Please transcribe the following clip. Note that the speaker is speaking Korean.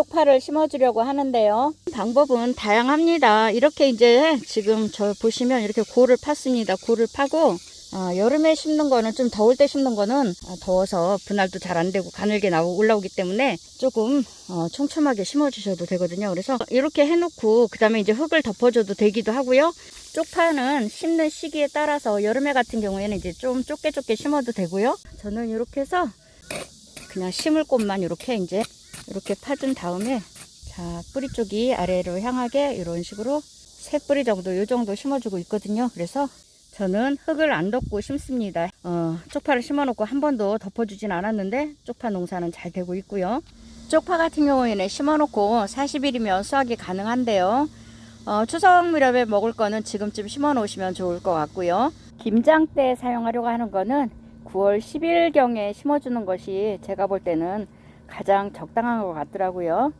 쪽파를 심어주려고 하는데요. 방법은 다양합니다. 이렇게 이제 지금 저 보시면 이렇게 고를 팠습니다. 고를 파고 어, 여름에 심는 거는 좀 더울 때 심는 거는 아, 더워서 분할도 잘 안 되고 가늘게 나오고 올라오기 때문에 조금 어, 촘촘하게 심어 주셔도 되거든요. 그래서 이렇게 해놓고 그 다음에 이제 흙을 덮어줘도 되기도 하고요. 쪽파는 심는 시기에 따라서 여름에 같은 경우에는 이제 좀 좁게 좁게 심어도 되고요. 저는 이렇게 해서 그냥 심을 곳만 이렇게 이제 이렇게 파준 다음에 자 뿌리 쪽이 아래로 향하게 이런 식으로 세 뿌리 정도 이 정도 심어주고 있거든요. 그래서 저는 흙을 안 덮고 심습니다. 어, 쪽파를 심어놓고 한 번도 덮어주진 않았는데 쪽파 농사는 잘 되고 있고요. 쪽파 같은 경우에는 심어놓고 40일이면 수확이 가능한데요. 어, 추석 무렵에 먹을 거는 지금쯤 심어 놓으시면 좋을 것 같고요. 김장 때 사용하려고 하는 거는 9월 10일경에 심어주는 것이 제가 볼 때는 가장 적당한 것 같더라고요.